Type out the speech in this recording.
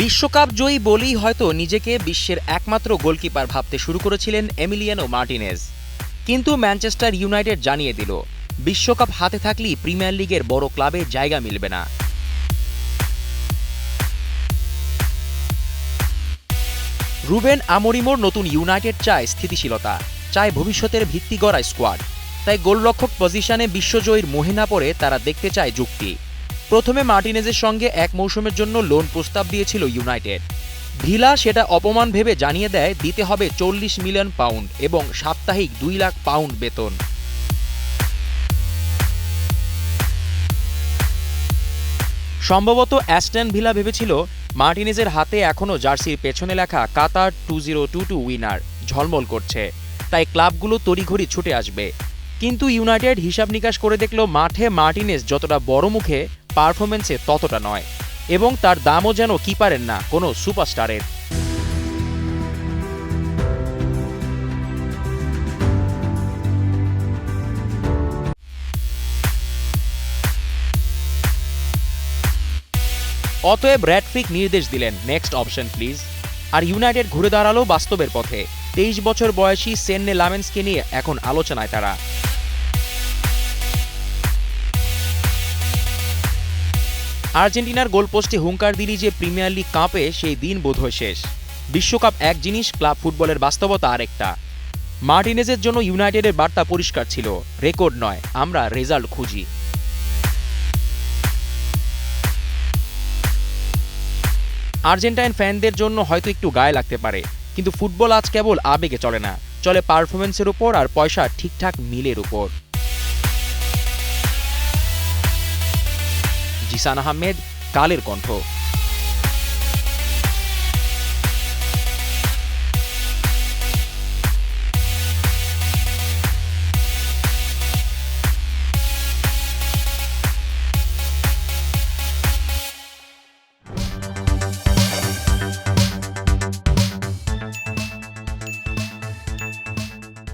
বিশ্বকাপ জয়ী বলেই হয়তো নিজেকে বিশ্বের একমাত্র গোলকিপার ভাবতে শুরু করেছিলেন এমিলিয়ানো মার্টিনেজ। কিন্তু ম্যানচেস্টার ইউনাইটেড জানিয়ে দিল, বিশ্বকাপ হাতে থাকলেই প্রিমিয়ার লিগের বড় ক্লাবে জায়গা মিলবে না। রুবেন আমরিমোর নতুন ইউনাইটেড চায় স্থিতিশীলতা, চায় ভবিষ্যতের ভিত্তি গড়া স্কোয়াড। তাই গোলরক্ষক পজিশনে বিশ্বজয়ীর মোহেনা পরে তারা দেখতে চায় যুক্তি। প্রথমে মার্টিনেজের সঙ্গে এক মৌসুমের জন্য লোন প্রস্তাব দিয়েছিল ইউনাইটেড। ভিলা সেটা অপমান ভেবে জানিয়ে দেয়, দিতে হবে চল্লিশ মিলিয়ন পাউন্ড এবং সাপ্তাহিক দুই লাখ পাউন্ড বেতন। সম্ভবত অ্যাস্টন ভিলা ভেবেছিল, মার্টিনেজের হাতে এখনও জার্সির পেছনে লেখা Qatar two zero two two winner ঝলমল করছে। তাই ক্লাবগুলো তড়িঘড়ি ছুটে আসবে। কিন্তু ইউনাইটেড হিসাব নিকাশ করে দেখল, মাঠে মার্টিনেজ যতটা বড় মুখে পারফরমেন্সে ততটা নয় এবং তার দামও যেন কিপারের না, কোনো সুপারস্টারের। অতএব র্যাডফিক নির্দেশ দিলেন, নেক্সট অপশন প্লিজ। আর ইউনাইটেড ঘুরে দাঁড়াল বাস্তবের পথে। তেইশ বছর বয়সী সেন্নে লামেন্সকে নিয়ে এখন আলোচনায় তারা। আর্জেন্টিনার গোলপোস্টে হুঙ্কার দিলি যে প্রিমিয়ার লিগ কাঁপে, সেই দিন বোধহয় শেষ। বিশ্বকাপ এক জিনিস, ক্লাব ফুটবলের বাস্তবতা আরেকটা। মার্টিনেজের জন্য ইউনাইটেডের বার্তা পরিষ্কার ছিল, রেকর্ড নয়, আমরা রেজাল্ট খুঁজি। আর্জেন্টাইন ফ্যানদের জন্য হয়তো একটু গায়ে লাগতে পারে, কিন্তু ফুটবল আজ কেবল আবেগে চলে না, চলে পারফরমেন্সের উপর আর পয়সা ঠিকঠাক মিলের উপর। জিসান আহমেদ কালের কণ্ঠ।